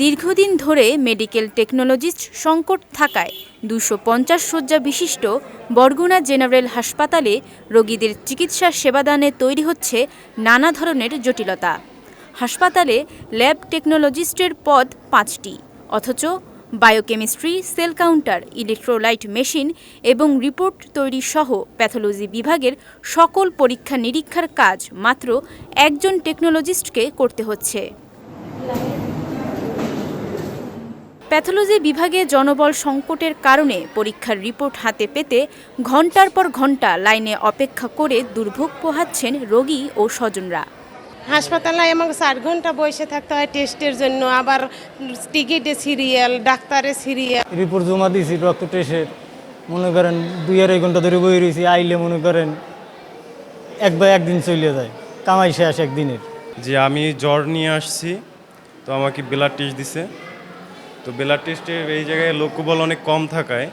দীর্ঘদিন ধরে medical technologist সংকট থাকায় দুশো পঞ্চাশ শয্যা বিশিষ্ট বরগুনা জেনারেল হাসপাতালে রোগীদের চিকিৎসা সেবাদানে তৈরি হচ্ছে নানা ধরনের জটিলতা। হাসপাতালে ল্যাব টেকনোলজিস্টের পদ পাঁচটি, অথচ biochemistry, cell counter, electrolyte machine এবং রিপোর্ট তৈরি সহ প্যাথোলজি বিভাগের সকল পরীক্ষা নিরীক্ষার কাজ মাত্র একজন টেকনোলজিস্টকে করতে হচ্ছে। প্যাথোলজি বিভাগে জনবল সংকটের কারণে পরীক্ষার রিপোর্ট হাতে পেতে ঘণ্টার পর ঘণ্টা লাইনে অপেক্ষা করে দুর্ভোগ পোহাচ্ছেন রোগী ও স্বজনরা। হাসপাতালে আমাকে চার ঘণ্টা বসে থাকতে হয় টেস্টের জন্য আবার টিকিটে সিরিয়াল ডাক্তারে সিরিয়াল। রিপোর্ট জমা দিয়েছি রক্ত টেস্টের। মনে করেন দুই আড়াই ঘণ্টা ধরে বই রয়েছি আইলে মনে করেন এক বা একদিন চলে যায় কামাই শেষ একদিনের। যে আমি জ্বর নিয়ে আসছি তো আমাকে ব্লাড টেস্ট দিছে। তো ব্লাড টেস্টের এই জায়গায় লোকবল অনেক কম থাকায়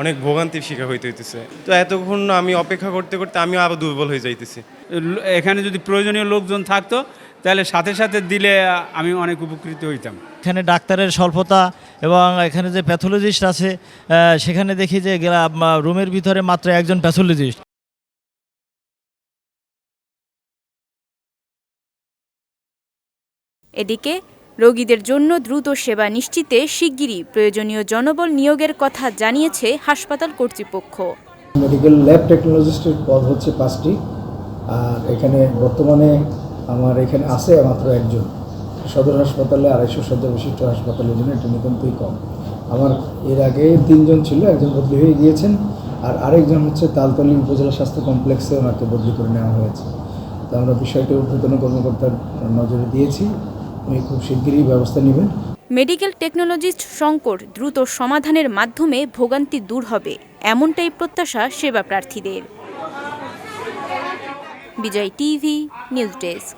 অনেক ভোগান্তির শিকার হইতে হইতেছে। তো এতক্ষণ আমি অপেক্ষা করতে করতে আমিও আবার দুর্বল হয়ে যাইতেছি। এখানে যদি প্রয়োজনীয় লোকজন থাকতো তাহলে সাথে সাথে দিলে আমি অনেক উপকৃত হইতাম। এখানে ডাক্তারের স্বল্পতা এবং এখানে যে প্যাথোলজিস্ট আছে সেখানে দেখি যে রুমের ভিতরে মাত্র একজন প্যাথোলজিস্ট এদিকে রোগীদের জন্য দ্রুত সেবা নিশ্চিতে শিগগিরই প্রয়োজনীয় জনবল নিয়োগের কথা জানিয়েছে হাসপাতাল কর্তৃপক্ষ। মেডিকেল ল্যাব টেকনোলজিস্টের পদ হচ্ছে পাঁচটি, আর এখানে বর্তমানে আমার এখানে আছে মাত্র একজন। সদর হাসপাতালে আড়াইশো শয্যা বিশিষ্ট হাসপাতালের জন্য এটা নিতান্তই কম। আমার এর আগে তিনজন ছিল, একজন বদলি হয়ে গিয়েছেন, আর আরেকজন হচ্ছে তালতলি উপজেলা স্বাস্থ্য কমপ্লেক্সে ওনাকে বদলি করে নেওয়া হয়েছে। তো আমরা বিষয়টি ঊর্ধ্বতন কর্মকর্তার নজরে দিয়েছি। উনি খুব শিগগিরই ব্যবস্থা নেবেন। মেডিকেল টেকনোলজিস্ট শঙ্কর দ্রুত সমাধানের মাধ্যমে ভোগান্তি দূর হবে, এমনটাই প্রত্যাশা সেবা প্রার্থীদের। Bijoy TV, news desk.